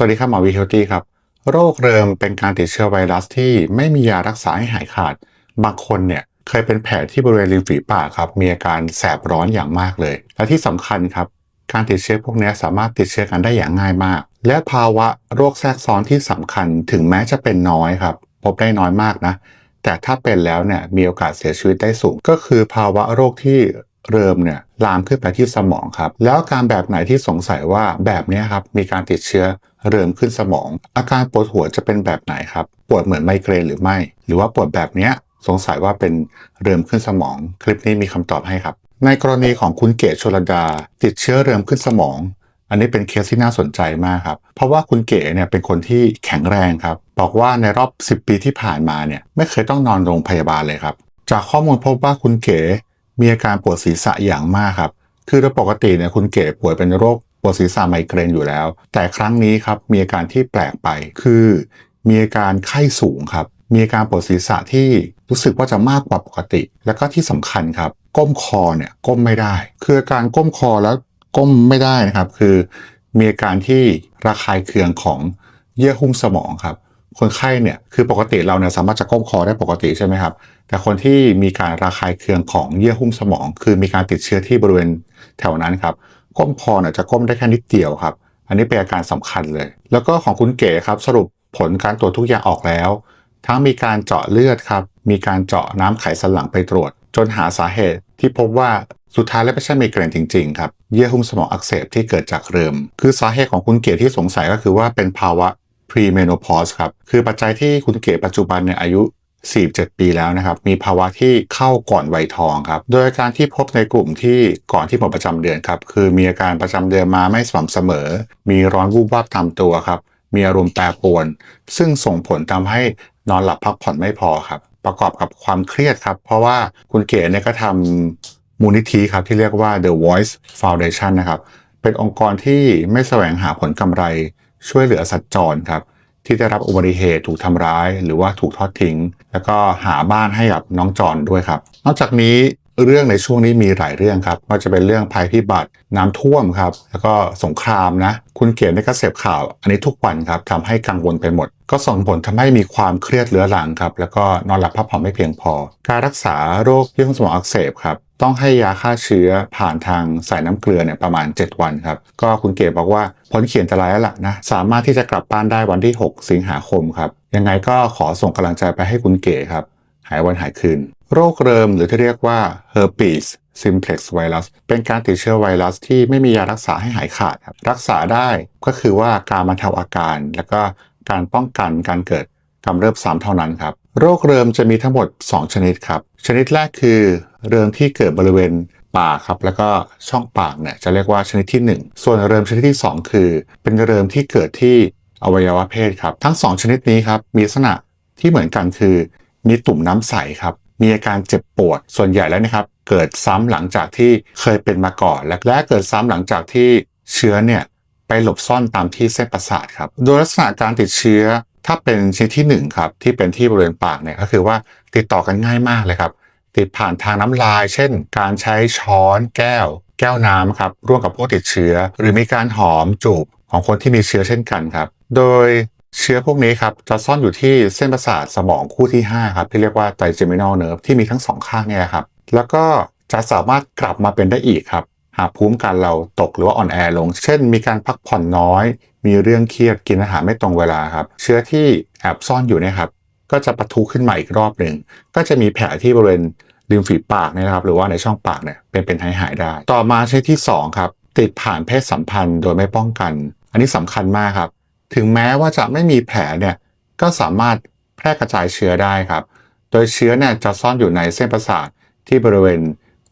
สวัสดีครับหมอวีเฮลตี้ครับ โรคเริมเป็นการติดเชื้อไวรัสที่ไม่มียารักษาให้หายขาด บางคนเนี่ยเคยเป็นแผลที่บริเวณริมฝีปากครับมีอาการแสบร้อนอย่างมากเลย และที่สำคัญครับ การติดเชื้อพวกนี้สามารถติดเชื้อกันได้อย่างง่ายมาก และภาวะโรคแทรกซ้อนที่สำคัญถึงแม้จะเป็นน้อยครับ พบได้น้อยมากนะ แต่ถ้าเป็นแล้วเนี่ยมีโอกาสเสียชีวิตได้สูง ก็คือภาวะโรคที่ เริ่มเนี่ยลามขึ้นไปที่สมองครับ แล้วอาการแบบไหนที่สงสัยว่าแบบนี้ครับมีการติดเชื้อเริ่มขึ้นสมอง อาการปวดหัวจะเป็นแบบไหนครับ ปวดเหมือนไมเกรนหรือไม่ หรือว่าปวดแบบนี้สงสัยว่าเป็นเริ่มขึ้นสมอง คลิปนี้มีคำตอบให้ครับ ในกรณีของคุณเกศชลดา ติดเชื้อเริ่มขึ้นสมอง อันนี้เป็นเคสที่น่าสนใจมากครับ เพราะว่าคุณเก๋เนี่ยเป็นคนที่แข็งแรงครับ บอกว่าในรอบ 10 ปีที่ผ่านมาเนี่ยไม่เคยต้องนอนโรงพยาบาลเลยครับ จากข้อมูลพบว่าคุณเก๋ มีอาการปวดศีรษะอย่างมากครับ คือโดยปกติเนี่ยคุณเก๋ป่วยเป็นโรคปวดศีรษะไมเกรนอยู่แล้ว แต่ครั้งนี้ครับมีอาการที่แปลกไปคือ มีอาการไข้สูงครับ มีอาการปวดศีรษะที่รู้สึกว่าจะมากกว่าปกติ แล้วก็ที่สำคัญครับ ก้มคอเนี่ยก้มไม่ได้ คืออาการก้มคอแล้วก้มไม่ได้นะครับ คือมีอาการที่ระคายเคืองของเยื่อหุ้มสมองครับ คนไข้เนี่ยคือปกติเราเนี่ยสามารถจะก้มคอได้ปกติใช่ไหมครับ แต่คนที่มีการระคายเคืองของเยื่อหุ้มสมอง คือมีการติดเชื้อที่บริเวณแถวนั้นครับก้มคอเนี่ยจะก้มได้แค่นิดเดียวครับ อันนี้เป็นอาการสำคัญเลย แล้วก็ของคุณเก๋ครับสรุปผลการตรวจทุกอย่างออกแล้ว ทั้งมีการเจาะเลือดครับมีการเจาะน้ำไขสันหลังไปตรวจ จนหาสาเหตุที่พบว่าสุดท้ายแล้วไม่ใช่ไมเกรนจริงๆครับเยื่อหุ้มสมองอักเสบที่เกิดจากเริม คือสาเหตุของคุณเก๋ที่สงสัยก็คือว่าเป็นภาวะ pre-menopause ครับ คือปัจจัยที่คุณเก๋ปัจจุบันเนี่ยอายุ 47 ปีแล้วนะครับ มีภาวะที่เข้าก่อนวัยทองครับ โดยอาการที่พบในกลุ่มที่ก่อนที่หมดประจำเดือนครับ คือมีอาการประจำเดือนมาไม่สม่ำเสมอ มีร้อนวูบวาบตามตัวครับ มีอารมณ์แปรปรวน ซึ่งส่งผลทำให้นอนหลับพักผ่อนไม่พอครับ ประกอบกับความเครียดครับ เพราะว่าคุณเก๋เนี่ยก็ทำมูลนิธิครับที่เรียกว่า The Voice Foundation นะครับ เป็นองค์กรที่ไม่แสวงหาผลกำไร ช่วยเหลือสัตว์จรครับที่ได้รับอุบัติเหตุถูกทำร้าย หรือว่าถูกทอดทิ้ง แล้วก็หาบ้านให้กับน้องจอนด้วยครับ นอกจากนี้เรื่องในช่วงนี้มีหลายเรื่องครับว่าจะเป็นเรื่องภัยพิบัติน้ำท่วมครับ แล้วก็สงครามนะ คุณเกียรติได้ก็เสพข่าว อันนี้ทุกวันครับทำให้กังวลไปหมด ก็ส่งผลทำให้มีความเครียดเรื้อรังครับ แล้วก็นอนหลับพักผ่อนไม่เพียงพอ การรักษาโรคเยื่อหุ้มสมองอักเสบครับ ต้องให้ยาฆ่าเชื้อผ่านทางสายน้ำเกลือเนี่ยประมาณ 7 วันครับ ก็คุณเก๋บอกว่าผลเขียนตรายแล้วล่ะนะ สามารถที่จะกลับบ้านได้วันที่ 6 สิงหาคมครับ ยังไงก็ขอส่งกำลังใจไปให้คุณเก๋ครับ หายวันหายคืน โรคเริมหรือที่เรียกว่า herpes simplex virus เป็นการติดเชื้อไวรัสที่ไม่มียารักษาให้หายขาดครับ รักษาได้ก็คือว่าการบรรเทาอาการ แล้วก็การป้องกันการเกิด กำเริบซ้ำเท่านั้นครับ โรคเริมจะมีทั้งหมด 2 ชนิดครับ ชนิดแรกคือเริมที่เกิดบริเวณปากครับแล้วก็ช่องปากเนี่ยจะเรียกว่าชนิดที่ 1 ส่วนเริมชนิดที่ 2 คือ เป็นเริมที่เกิดที่อวัยวะเพศครับ ทั้ง 2 ชนิดนี้ครับมีลักษณะที่เหมือนกันคือ มีตุ่มน้ำใสครับ มีอาการเจ็บปวด ส่วนใหญ่แล้วนะครับ เกิดซ้ำหลังจากที่เคยเป็นมาก่อน และและเกิดซ้ำหลังจากที่เชื้อเนี่ยไปหลบซ่อนตามที่เส้นประสาทครับ โดยลักษณะการติดเชื้อ ถ้าเป็นชนิดที่หนึ่งครับ ที่เป็นที่บริเวณปากเนี่ยก็คือว่าติดต่อกันง่ายมากเลยครับ ติดผ่านทางน้ำลาย เช่น การใช้ช้อนแก้ว แก้วน้ำครับร่วมกับผู้ติดเชื้อ หรือมีการหอมจูบของคนที่มีเชื้อเช่นกันครับ โดยเชื้อพวกนี้ครับจะซ่อนอยู่ที่เส้นประสาทสมองคู่ที่ 5 ครับ ที่เรียกว่า trigeminal nerve ที่มีทั้งสองข้างเนี่ยครับ แล้วก็จะสามารถกลับมาเป็นได้อีกครับ หากภูมิกันเราตกหรือว่าอ่อนแอลง เช่น มีการพักผ่อนน้อย มีเรื่องเครียดกินอาหารไม่ตรงเวลาครับ เชื้อที่แอบซ่อนอยู่เนะครับก็จะปะทุขึ้นมาอีกรอบหนึ่ง ก็จะมีแผลที่บริเวณริมฝีปากนี่นะครับ หรือว่าในช่องปากเนี่ยเป็นเป็นหายหายได้ ต่อมาชนิดที่สองครับติดผ่านเพศสัมพันธ์โดยไม่ป้องกัน อันนี้สำคัญมากครับ ถึงแม้ว่าจะไม่มีแผลเนี่ยก็สามารถแพร่กระจายเชื้อได้ครับ โดยเชื้อเนี่ยจะซ่อนอยู่ในเส้นประสาทที่บริเวณ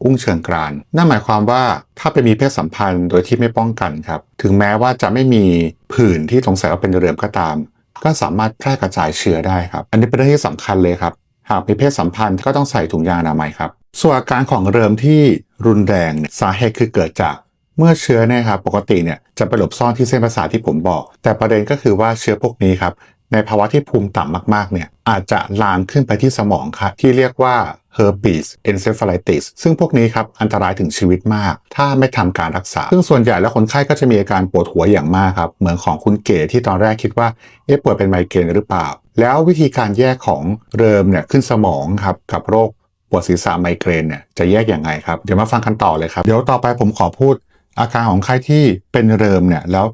อุ้งเชิงกราน นั่นหมายความว่าถ้าไปมีเพศสัมพันธ์โดยที่ไม่ป้องกันครับ ถึงแม้ว่าจะไม่มีผื่นที่สงสัยว่าเป็นเรื้อมก็ตาม ก็สามารถแพร่กระจายเชื้อได้ครับ อันนี้เป็นเรื่องที่สำคัญเลยครับ หากมีเพศสัมพันธ์ก็ต้องใส่ถุงยางอนามัยครับ ส่วนอาการของเริมที่รุนแรงเนี่ยสาเหตุคือเกิดจากเมื่อเชื้อเนี่ยครับปกติเนี่ยจะไปหลบซ่อนที่เส้นประสาทที่ผมบอก แต่ประเด็นก็คือว่าเชื้อพวกนี้ครับในภาวะที่ภูมิต่ำมากๆเนี่ยอาจจะลามขึ้นไปที่สมองครับที่เรียกว่า herpes encephalitis ซึ่งพวกนี้ครับอันตรายถึงชีวิตมาก ถ้าไม่ทำการรักษา ซึ่งส่วนใหญ่แล้วคนไข้ก็จะมีอาการปวดหัวอย่างมากครับ เหมือนของคุณเก๋ที่ตอนแรกคิดว่า เอ๊ะป่วยเป็นไมเกรนหรือเปล่า แล้ววิธีการแยกของเริมเนี่ยขึ้นสมองครับกับโรคปวดศีรษะไมเกรนเนี่ยจะแยกอย่างไงครับ เดี๋ยวมาฟังกันต่อเลยครับ เดี๋ยวต่อไปผมขอพูดอาการของไข้ที่เป็นเริมเนี่ยแล้ว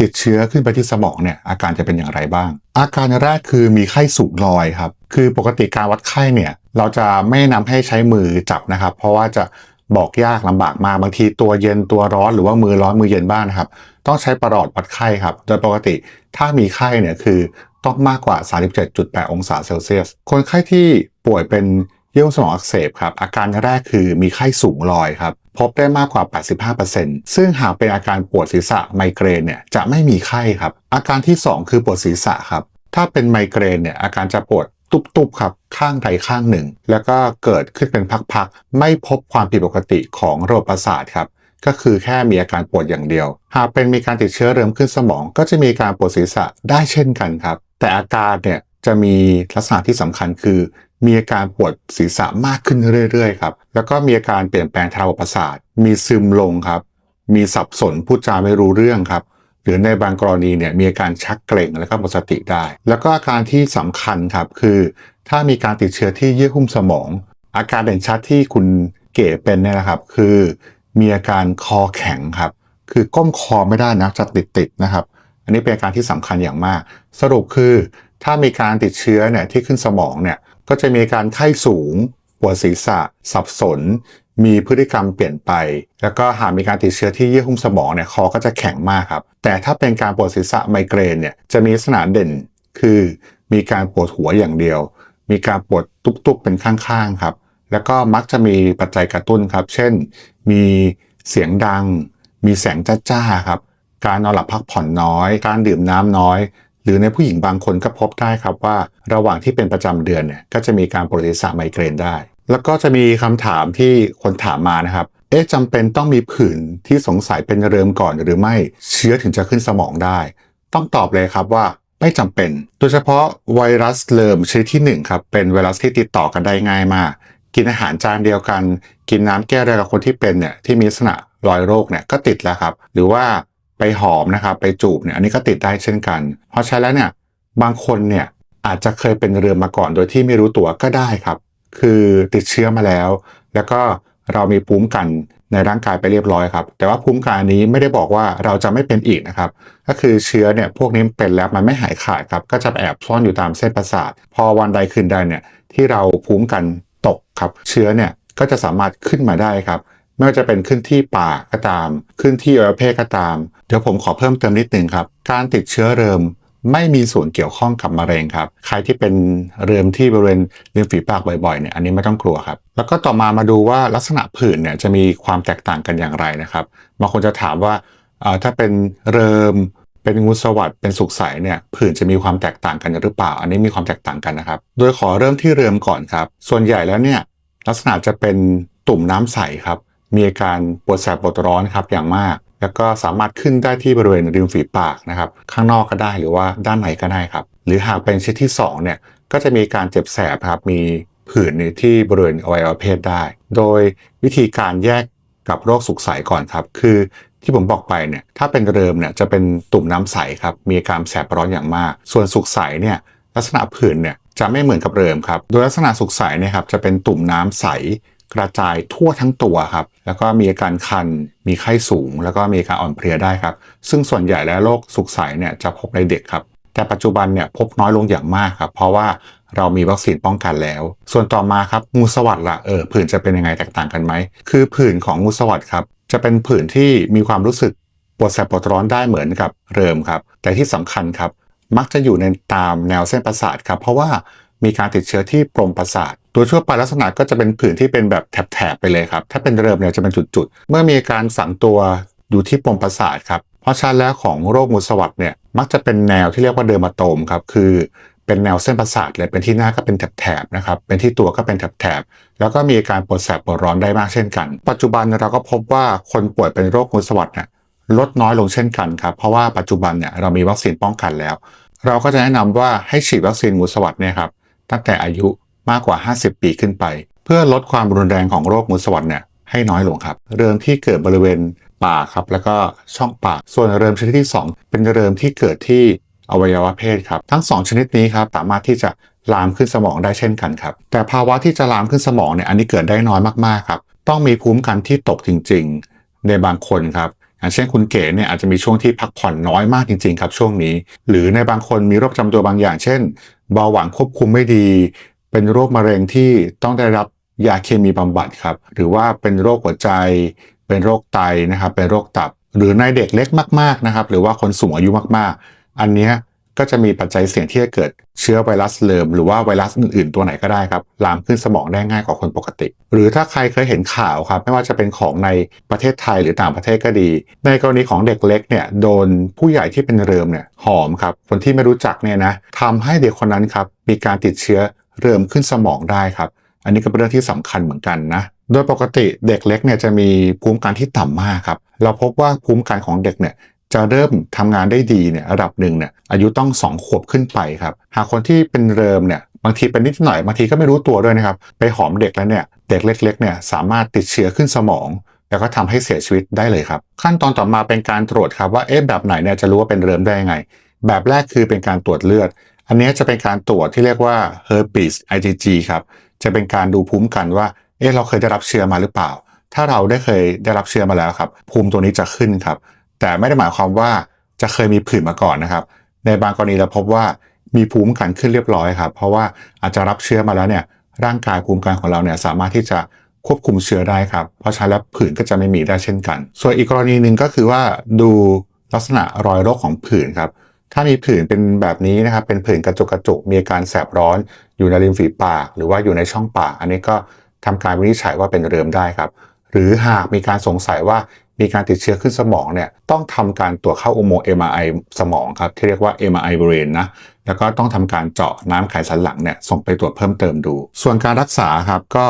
ติดเชื้อขึ้นไปที่สมองเนี่ยอาการจะเป็นอย่างไรบ้าง อาการแรกคือมีไข้สูงลอยครับ คือปกติการวัดไข้เนี่ยเราจะไม่นะนำให้ใช้มือจับนะครับ เพราะว่าจะบอกยากลำบากมากบางทีตัวเย็นตัวร้อนหรือว่ามือร้อนมือเย็นบ้างนะครับ ต้องใช้ประหลอดวัดไข้ครับ โดยปกติถ้ามีไข้เนี่ยคือต้องมากกว่า 37.8 องศาเซลเซียส คนไข้ที่ป่วยเป็น เยื่อสมองอักเสบครับอาการแรกคือมีไข้สูงลอยครับพบได้มากกว่า 85%ซึ่งหากเป็นอาการปวดศีรษะไมเกรนเนี่ยจะไม่มีไข้ครับอาการที่ 2 คือปวดศีรษะครับถ้าเป็นไมเกรนเนี่ยอาการจะปวดตุบๆครับข้างใดข้างหนึ่ง แล้วก็เกิดขึ้นเป็นพักๆไม่พบความผิดปกติของระบบประสาทครับก็คือแค่มีอาการปวดอย่างเดียว หากเป็นมีการติดเชื้อเริ่มขึ้นสมอง ก็จะมีการปวดศีรษะได้เช่นกันครับ แต่อาการเนี่ยจะมีลักษณะที่สำคัญคือ มีอาการปวดศีรษะมากขึ้นเรื่อยๆครับ แล้วก็มีอาการเปลี่ยนแปลงทางระบบประสาท มีซึมลงครับ มีสับสนพูดจาไม่รู้เรื่องครับ หรือในบางกรณีเนี่ยมีอาการชักเกร็งแล้วก็หมดสติได้ แล้วก็อาการที่สำคัญครับคือ ถ้ามีการติดเชื้อที่เยื่อหุ้มสมอง อาการเด่นชัดที่คุณเก๋เป็นเนี่ยนะครับ คือมีอาการคอแข็งครับ คือก้มคอไม่ได้นะจะติดติดๆนะครับ อันนี้เป็นอาการที่สำคัญอย่างมาก สรุปคือถ้ามีการติดเชื้อเนี่ยที่ขึ้นสมองเนี่ย ก็จะมีอาการไข้สูง ปวดศีรษะ สับสน มีพฤติกรรมเปลี่ยนไป แล้วก็หากมีการติดเชื้อที่เยื่อหุ้มสมองเนี่ยคอก็จะแข็งมากครับ แต่ถ้าเป็นการปวดศีรษะไมเกรนเนี่ยจะมีลักษณะเด่น คือมีการปวดหัวอย่างเดียว มีการปวดตุบๆเป็นข้างๆครับ แล้วก็มักจะมีปัจจัยกระตุ้นครับ เช่น มีเสียงดัง มีแสงจ้าๆครับ การนอนหลับพักผ่อนน้อย การดื่มน้ำน้อย หรือในผู้หญิงบางคนก็พบได้ครับว่า ระหว่างที่เป็นประจำเดือนเนี่ยก็จะมีการปวดศีรษะไมเกรนได้ แล้วก็จะมีคำถามที่คนถามมานะครับเอ๊ะจำเป็นต้องมีผื่นที่สงสัยเป็นเริมก่อนหรือไม่เชื้อถึงจะขึ้นสมองได้ ต้องตอบเลยครับว่าไม่จำเป็น โดยเฉพาะไวรัสเริมชนิดที่1ครับเป็นไวรัสที่ติดต่อกันได้ง่ายมาก กินอาหารจานเดียวกัน กินน้ำแก้วเดียวกับคนที่เป็นเนี่ยที่มีลักษณะรอยโรคเนี่ยก็ติดแล้วครับ หรือว่า ไปหอมนะครับไปจูบเนี่ยอันนี้ก็ติดได้เช่นกัน เพราะฉะนั้นเนี่ยบางคนเนี่ยอาจจะเคยเป็นเรือมมาก่อนโดยที่ไม่รู้ตัวก็ได้ครับ คือติดเชื้อมาแล้ว แล้วก็เรามีภูมิกันในร่างกายไปเรียบร้อยครับ แต่ว่าภูมิกันนี้ไม่ได้บอกว่าเราจะไม่เป็นอีกนะครับ ก็คือเชื้อเนี่ยพวกนี้เป็นแล้วมันไม่หายขาดครับ ก็จะแอบซ่อนอยู่ตามเส้นประสาท พอวันใดคืนใดเนี่ยที่เราภูมิกันตกครับ เชื้อเนี่ยก็จะสามารถขึ้นมาได้ครับ ไม่ว่าจะเป็นขึ้นที่ปากก็ตาม ขึ้นที่อวัยวะเพศก็ตาม เดี๋ยวผมขอเพิ่มเติมนิดนึงครับ การติดเชื้อเริมไม่มีส่วนเกี่ยวข้องกับมะเร็งครับ ใครที่เป็นเริมที่บริเวณริมฝีปากบ่อยๆเนี่ยอันนี้ไม่ต้องกลัวครับ แล้วก็ต่อมามาดูว่าลักษณะผื่นเนี่ยจะมีความแตกต่างกันอย่างไรนะครับบางคนจะถามว่าถ้าเป็นเริมเป็นงูสวัสด์เป็นสุกใสเนี่ยผื่นจะมีความแตกต่างกันหรือเปล่า อันนี้มีความแตกต่างกันนะครับ โดยขอเริ่มที่เริมก่อนครับ ส่วนใหญ่แล้วเนี่ยลักษณะจะเป็นตุ่มน้ำใสครับ มีอาการปวดแสบปวดร้อนครับอย่างมาก แล้วก็สามารถขึ้นได้ที่บริเวณริมฝีปากนะครับข้างนอกก็ได้หรือว่าด้านในก็ได้ครับ หรือหากเป็นชนิดที่สองเนี่ยก็จะมีการเจ็บแสบครับมีผื่นในที่บริเวณอวัยวะเพศได้ โดยวิธีการแยกกับโรคสุกใสก่อนครับ คือที่ผมบอกไปเนี่ยถ้าเป็นเริมเนี่ยจะเป็นตุ่มน้ำใสครับมีอาการแสบร้อนอย่างมาก ส่วนสุกใสเนี่ยลักษณะผื่นเนี่ยจะไม่เหมือนกับเริมครับ โดยลักษณะสุกใสเนี่ยครับจะเป็นตุ่มน้ำใส กระจายทั่วทั้งตัวครับ แล้วก็มีอาการคัน มีไข้สูง แล้วก็มีอาการอ่อนเพลียได้ครับ ซึ่งส่วนใหญ่แล้วโรคสุกใสเนี่ยจะพบในเด็กครับ แต่ปัจจุบันเนี่ยพบน้อยลงอย่างมากครับ เพราะว่าเรามีวัคซีนป้องกันแล้ว ส่วนต่อมาครับงูสวัสด์ล่ะเออผื่นจะเป็นยังไงแตกต่างกันไหม คือผื่นของงูสวัสด์ครับ จะเป็นผื่นที่มีความรู้สึกปวดแสบปวดร้อนได้เหมือนกับเริมครับ แต่ที่สำคัญครับ มักจะอยู่ในตามแนวเส้นประสาทครับ เพราะว่ามีการติดเชื้อที่ปร่งประสาท โดยทั่วไปลักษณะก็จะเป็นผื่นที่เป็นแบบแถบๆไปเลยครับ ถ้าเป็นเริมเนี่ยจะเป็นจุดๆ เมื่อมีการฝังตัวอยู่ที่ปร่งประสาทครับ เพราะฉะนั้นแล้วของโรคงูสวัสดเนี่ยมักจะเป็นแนวที่เรียกว่าเดอร์มาโตมครับ คือเป็นแนวเส้นประสาทเลย เป็นที่หน้าก็เป็นแถบๆนะครับ เป็นที่ตัวก็เป็นแถบๆ แล้วก็มีการปวดแสบปวดร้อนได้มากเช่นกัน ปัจจุบันเราก็พบว่าคนป่วยเป็นโรคงูสวัสดเนี่ยลดน้อยลงเช่นกันครับ เพราะว่าปัจจุบันเนี่ยเรามีวัคซีนป้องกันแล้ว เราก็จะแนะนำว่าให้ฉีดวัคซีนงูสวัสดเนี่ยครับตั้งแต่อายุ มากกว่า 50 ปีขึ้นไป เพื่อลดความรุนแรงของโรคงูสวัสด์เนี่ยให้น้อยลงครับ เริมที่เกิดบริเวณปากครับ แล้วก็ช่องปาก ส่วนเริมชนิดที่ 2 เป็นเริมที่เกิดที่อวัยวะเพศครับ ทั้ง 2 ชนิดนี้ครับสามารถที่จะลามขึ้นสมองได้เช่นกันครับ แต่ภาวะที่จะลามขึ้นสมองเนี่ยอันนี้เกิดได้น้อยมากๆครับ ต้องมีภูมิคุ้มกันที่ตกจริง ๆ ในบางคนครับอย่างเช่นคุณเก๋เนี่ยอาจจะมีช่วงที่พักผ่อนน้อยมากจริงๆครับช่วงนี้ หรือในบางคนมีโรคประจำตัวบางอย่าง เช่นเบาหวานควบคุมไม่ดี เป็นโรคมะเร็งที่ต้องได้รับยาเคมีบำบัดครับ หรือว่าเป็นโรคหัวใจ เป็นโรคไตนะครับ เป็นโรคตับ หรือในเด็กเล็กมากๆนะครับ หรือว่าคนสูงอายุมากๆ อันนี้ก็จะมีปัจจัยเสี่ยงที่จะเกิดเชื้อไวรัสเลิมหรือว่าไวรัสอื่นๆ ตัวไหนก็ได้ครับลามขึ้นสมองได้ง่ายกว่าคนปกติ หรือถ้าใครเคยเห็นข่าวครับ ไม่ว่าจะเป็นของในประเทศไทยหรือต่างประเทศก็ดี ในกรณีของเด็กเล็กเนี่ยโดนผู้ใหญ่ที่เป็นเริมเนี่ยหอมครับคนที่ไม่รู้จักเนี่ยนะทำให้เด็กคนนั้นครับมีการติดเชื้อ เริมขึ้นสมองได้ครับ อันนี้ก็เป็นเรื่องที่สำคัญเหมือนกันนะ โดยปกติเด็กเล็กเนี่ยจะมีภูมิคุ้มกันที่ต่ำมากครับ เราพบว่าภูมิคุ้มกันของเด็กเนี่ยจะเริ่มทำงานได้ดีเนี่ยระดับหนึ่งเนี่ยอายุต้อง 2 ขวบขึ้นไปครับ หากคนที่เป็นเริมเนี่ยบางทีเป็นนิดหน่อยบางทีก็ไม่รู้ตัวด้วยนะครับ ไปหอมเด็กแล้วเนี่ยเด็กเล็กๆเนี่ยสามารถติดเชื้อขึ้นสมอง แล้วก็ทำให้เสียชีวิตได้เลยครับ ขั้นตอนต่อมาเป็นการตรวจครับว่าเอ๊ะแบบไหนเนี่ยจะรู้ว่าเป็นเริมได้ยังไง แบบแรกคือเป็นการตรวจเลือด อันนี้จะเป็นการตรวจที่เรียกว่า herpes IgG ครับ จะเป็นการดูภูมิกันว่า เอ๊ะเราเคยได้รับเชื้อมาหรือเปล่า ถ้าเราได้เคยได้รับเชื้อมาแล้วครับ ภูมิตัวนี้จะขึ้นครับ แต่ไม่ได้หมายความว่าจะเคยมีผื่นมาก่อนนะครับ ในบางกรณีเราพบว่ามีภูมิกันขึ้นเรียบร้อยครับ เพราะว่าอาจจะรับเชื้อมาแล้วเนี่ย ร่างกายภูมิกันของเราเนี่ยสามารถที่จะควบคุมเชื้อได้ครับ เพราะฉะนั้นแล้วผื่นก็จะไม่มีได้เช่นกัน ส่วนอีกกรณีหนึ่งก็คือว่าดูลักษณะรอยโรคของผื่นครับ ถ้ามีผื่นเป็นแบบนี้นะครับ เป็นผื่นกระจุกกระจุกมีอาการแสบร้อนอยู่ในริมฝีปาก หรือว่าอยู่ในช่องปาก อันนี้ก็ทำการวินิจฉัยว่าเป็นเริมได้ครับ หรือหากมีการสงสัยว่ามีการติดเชื้อขึ้นสมองเนี่ยต้องทำการตรวจเข้าอุโมงค์ MRI สมองครับที่เรียกว่า MRI brain นะแล้วก็ต้องทำการเจาะน้ำไขสันหลังเนี่ยส่งไปตรวจเพิ่มเติมดู ส่วนการรักษาครับก็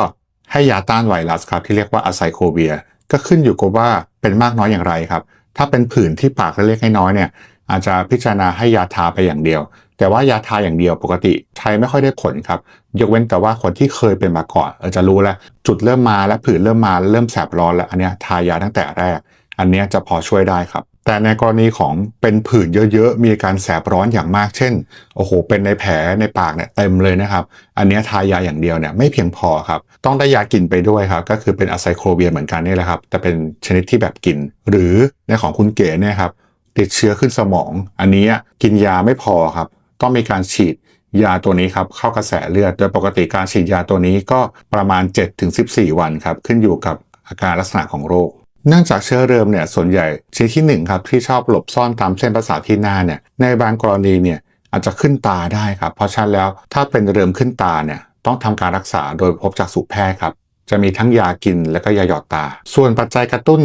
ให้ยาต้านไวรัสครับที่เรียกว่าอะไซโคเวีย ก็ขึ้นอยู่กับว่าเป็นมากน้อยอย่างไรครับ ถ้าเป็นผื่นที่ปากเล็กๆน้อยๆเนี่ย อาจจะพิจารณาให้ยาทาไปอย่างเดียว แต่ว่ายาทาอย่างเดียวปกติใช้ไม่ค่อยได้ผลครับ ยกเว้นแต่ว่าคนที่เคยเป็นมาก่อนออจะรู้แล้ว จุดเริ่มมาและผื่นเริ่มมาเริ่มแสบร้อนแล้วอันนี้ทายาตั้งแต่แรก อันนี้จะพอช่วยได้ครับ แต่ในกรณีของเป็นผื่นเยอะๆ มีอาการแสบร้อนอย่างมากเช่นโอ้โห เป็นในแผลในปากเนี่ยเต็มเลยนะครับ อันนี้ทายาอย่างเดียวเนี่ยไม่เพียงพอครับ ต้องได้ยากินไปด้วยครับ ก็คือเป็นอะไซโครเวียเหมือนกันนี่แหละครับ แต่เป็นชนิดที่แบบกิน หรือในของคุณเก๋เนี่ยครับ ติดเชื้อขึ้นสมอง อันนี้กินยาไม่พอครับ ต้องมีการฉีดยาตัวนี้ครับเข้ากระแสเลือด โดยปกติการฉีดยาตัวนี้ก็ประมาณ 7-14 วันครับขึ้นอยู่กับอาการลักษณะของโรคเนื่องจากเชื้อเริมเนี่ยส่วนใหญ่ชนิดที่1ครับที่ชอบหลบซ่อนตามเส้นประสาทที่หน้าเนี่ยในบางกรณีเนี่ยอาจจะขึ้นตาได้ครับ เพราะฉะนั้นแล้วถ้าเป็นเริมขึ้นตาเนี่ยต้องทำการรักษาโดยพบจากสูแพทย์ครับ จะมีทั้งยากินและก็ยาหยอดตา ส่วนปัจจัยกระตุ้น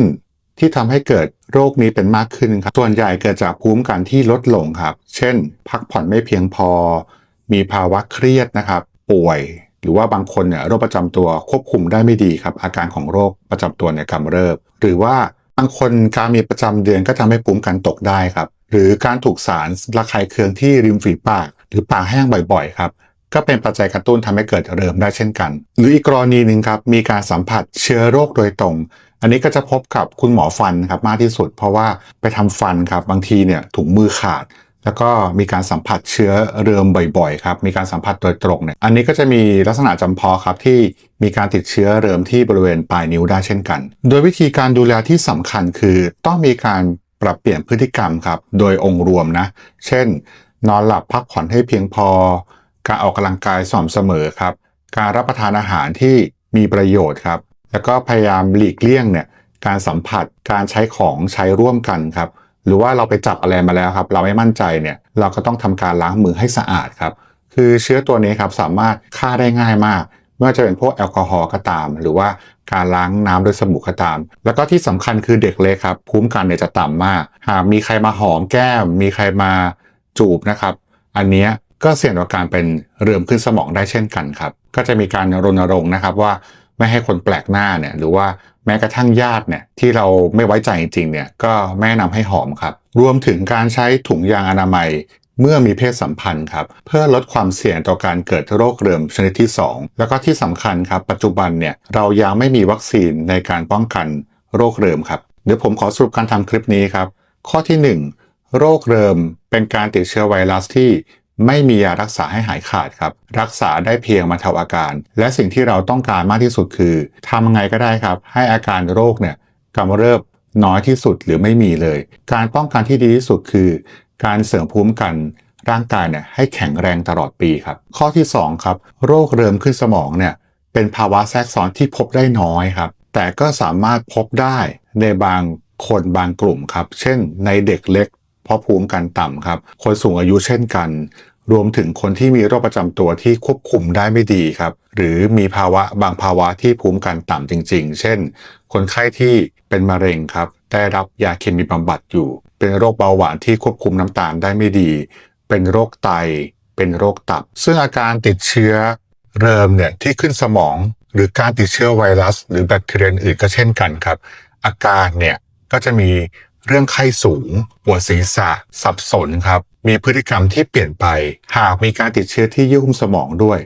ที่ทำให้เกิดโรคนี้เป็นมากขึ้นครับ ส่วนใหญ่เกิดจากภูมิคุ้มกันที่ลดลงครับ เช่น พักผ่อนไม่เพียงพอ มีภาวะเครียดนะครับ ป่วย หรือว่าบางคนเนี่ยโรคประจำตัวควบคุมได้ไม่ดีครับ อาการของโรคประจำตัวเนี่ยกำเริบ หรือว่าบางคนการมีประจำเดือนก็ทำให้ภูมิคุ้มกันตกได้ครับ หรือการถูกสารระคายเคืองที่ริมฝีปาก หรือปากแห้งบ่อยๆครับก็เป็นปัจจัยกระตุ้นทำให้เกิดเริมได้เช่นกัน หรืออีกกรณีหนึ่งครับ มีการสัมผัสเชื้อโรคโดยตรง อันนี้ก็จะพบกับคุณหมอฟันครับมากที่สุด เพราะว่าไปทำฟันครับบางทีเนี่ยถุงมือขาด แล้วก็มีการสัมผัสเชื้อเริมบ่อยๆครับมีการสัมผัสโดยตรงเนี่ยอันนี้ก็จะมีลักษณะจำเพาะครับที่มีการติดเชื้อเริมที่บริเวณปลายนิ้วได้เช่นกัน โดยวิธีการดูแลที่สำคัญคือต้องมีการปรับเปลี่ยนพฤติกรรมครับโดยองค์รวมนะ เช่น นอนหลับพักผ่อนให้เพียงพอ การออกกำลังกายสม่ำเสมอครับ การรับประทานอาหารที่มีประโยชน์ครับ แล้วก็พยายามหลีกเลี่ยงเนี่ยการสัมผัสการใช้ของใช้ร่วมกันครับหรือว่าเราไปจับอะไรมาแล้วครับ เราไม่มั่นใจเนี่ยเราก็ต้องทำการล้างมือให้สะอาดครับ คือเชื้อตัวนี้ครับสามารถฆ่าได้ง่ายมากไม่ว่าจะเป็นพวกแอลกอฮอล์ก็ตาม หรือว่าการล้างน้ำโดยสบู่ก็ตาม แล้วก็ที่สำคัญคือเด็กเล็กครับภูมิคุ้มกันเนี่ยจะต่ำมากหากมีใครมาหอมแก้ม มีใครมาจูบนะครับ อันนี้ก็เสี่ยงต่อการเป็นเรื่มขึ้นสมองได้เช่นกันครับ ก็จะมีการรณรงค์นะครับว่า ไม่ให้คนแปลกหน้าเนี่ยหรือว่าแม้กระทั่งญาติเนี่ยที่เราไม่ไว้ใจจริงๆเนี่ยก็แม่นำให้หอมครับ รวมถึงการใช้ถุงยางอนามัยเมื่อมีเพศสัมพันธ์ครับเพื่อลดความเสี่ยงต่อการเกิดโรคเริมชนิดที่ 2 แล้วก็ที่สำคัญครับ ปัจจุบันเนี่ยเรายังไม่มีวัคซีนในการป้องกันโรคเริมครับเดี๋ยวผมขอสรุปการทำคลิปนี้ครับ ข้อที่ 1 โรคเริมเป็นการติดเชื้อไวรัสที่ ไม่มียารักษาให้หายขาดครับ รักษาได้เพียงบรรเทาอาการ และสิ่งที่เราต้องการมากที่สุดคือทำไงก็ได้ครับ ให้อาการโรคเนี่ยกำเริบน้อยที่สุดหรือไม่มีเลย การป้องกันที่ดีที่สุดคือ การเสริมภูมิกันร่างกายเนี่ยให้แข็งแรงตลอดปีครับ ข้อที่ 2 ครับ โรคเริมขึ้นสมองเนี่ยเป็นภาวะแทรกซ้อนที่พบได้น้อยครับ แต่ก็สามารถพบได้ในบางคนบางกลุ่มครับ เช่นในเด็กเล็ก เพราะภูมิกันต่ำครับ คนสูงอายุเช่นกัน รวมถึงคนที่มีโรคประจำตัวที่ควบคุมได้ไม่ดีครับ หรือมีภาวะบางภาวะที่ภูมิกันต่ำจริง ๆ เช่น คนไข้ที่เป็นมะเร็งครับได้รับยาเคมีบำบัดอยู่ เป็นโรคเบาหวานที่ควบคุมน้ำตาลได้ไม่ดี เป็นโรคไต เป็นโรคตับ ซึ่งอาการติดเชื้อเริมเนี่ยที่ขึ้นสมอง หรือการติดเชื้อไวรัส หรือแบคทีเรียอื่นก็เช่นกันครับ อาการเนี่ยก็จะมี เรื่องไข้สูงปวดศีรษะ สับสนครับ มีพฤติกรรมที่เปลี่ยนไป หากมีการติดเชื้อที่เยื่อหุ้มสมองด้วย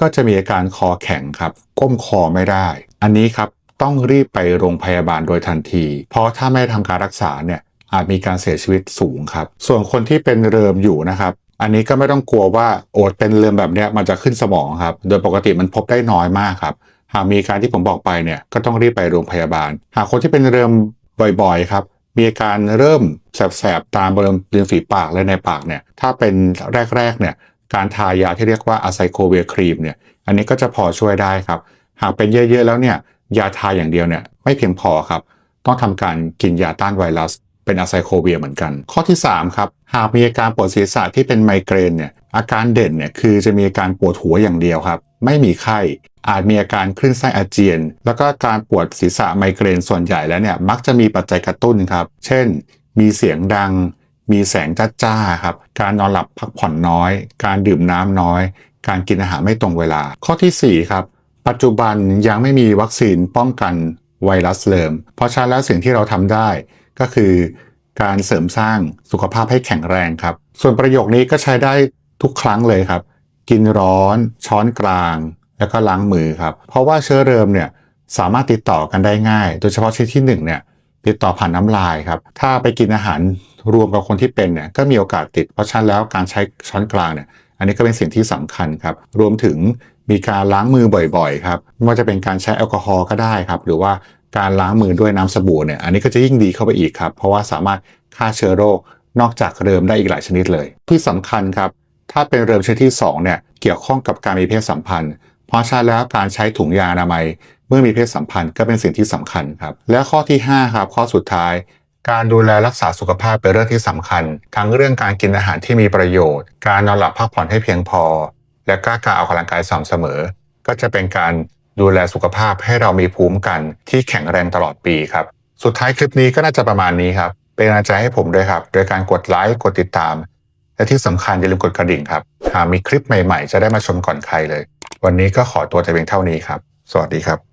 ก็จะมีอาการคอแข็งครับ ก้มคอไม่ได้ อันนี้ครับต้องรีบไปโรงพยาบาลโดยทันที เพราะถ้าไม่ทำการรักษาเนี่ยอาจมีการเสียชีวิตสูงครับ ส่วนคนที่เป็นเริมอยู่นะครับ อันนี้ก็ไม่ต้องกลัวว่าโอดเป็นเริมแบบนี้มันจะขึ้นสมองครับ โดยปกติมันพบได้น้อยมากครับ หากมีการที่ผมบอกไปเนี่ยก็ต้องรีบไปโรงพยาบาล หากคนที่เป็นเริมบ่อยๆครับ มีอาการเริ่มแสบๆ ตามบริเวณริมฝีปากและในปากเนี่ย ถ้าเป็นแรกๆ เนี่ย การทายาที่เรียกว่าอะไซโคเวครีมเนี่ย อันนี้ก็จะพอช่วยได้ครับ หากเป็นเยอะๆ แล้วเนี่ย ยาทาอย่างเดียวเนี่ยไม่เพียงพอครับ ต้องทำการกินยาต้านไวรัส เป็นอะไซโคเวียเหมือนกัน ข้อที่ 3 ครับ หากมีอาการปวดศีรษะที่เป็นไมเกรนเนี่ยอาการเด่นเนี่ยคือจะมีอาการปวดหัวอย่างเดียวครับ ไม่มีไข้อาจมีอาการคลื่นไส้อาเจียน แล้วก็การปวดศีรษะไมเกรนส่วนใหญ่แล้วเนี่ยมักจะมีปัจจัยกระตุ้นครับ เช่น มีเสียงดัง มีแสงจ้าๆครับ การนอนหลับพักผ่อนน้อย การดื่มน้ำน้อย การกินอาหารไม่ตรงเวลา ข้อทีสี่4ครับปัจจุบันยังไม่มีวัคซีนป้องกันไวรัสเริม เพราะฉะนั้นแล้วสิ่งที่เราทำได้ ก็คือการเสริมสร้างสุขภาพให้แข็งแรงครับ ส่วนประโยคนี้ก็ใช้ได้ทุกครั้งเลยครับ กินร้อน ช้อนกลาง แล้วก็ล้างมือครับ เพราะว่าเชื้อเริมเนี่ยสามารถติดต่อกันได้ง่าย โดยเฉพาะชนิดที่1เนี่ยติดต่อผ่านน้ำลายครับ ถ้าไปกินอาหารรวมกับคนที่เป็นเนี่ยก็มีโอกาสติด เพราะฉะนั้นแล้วการใช้ช้อนกลางเนี่ย อันนี้ก็เป็นสิ่งที่สำคัญครับ รวมถึงมีการล้างมือบ่อยๆครับไม่ว่าจะเป็นการใช้แอลกอฮอล์ก็ได้ครับ หรือว่า การล้างมือด้วยน้ำสบู่เนี่ยอันนี้ก็จะยิ่งดีเข้าไปอีกครับ เพราะว่าสามารถฆ่าเชื้อโรคนอกจากเริมได้อีกหลายชนิดเลยที่สำคัญครับถ้าเป็นเริมชนิดที่2เนี่ยเกี่ยวข้องกับการมีเพศสัมพันธ์ เพราะฉะนั้นแล้วการใช้ถุงยางอนามัย เมื่อมีเพศสัมพันธ์ก็เป็นสิ่งที่สำคัญครับ และข้อที่5ครับข้อสุดท้าย การดูแลรักษาสุขภาพเป็นเรื่องที่สำคัญ ทั้งเรื่องการกินอาหารที่มีประโยชน์ การนอนหลับพักผ่อนให้เพียงพอ และก็การออกกำลังกายสม่ำเสมอ ก็จะเป็นการ ดูแลสุขภาพให้เรามีภูมิกันที่แข็งแรงตลอดปีครับ สุดท้ายคลิปนี้ก็น่าจะประมาณนี้ครับ เป็นกำลังใจให้ผมด้วยครับ โดยการกดไลค์กดติดตาม และที่สำคัญอย่าลืมกดกระดิ่งครับ หากมีคลิปใหม่ๆ จะได้มาชมก่อนใครเลย วันนี้ก็ขอตัวแต่เพียงเท่านี้ครับ สวัสดีครับ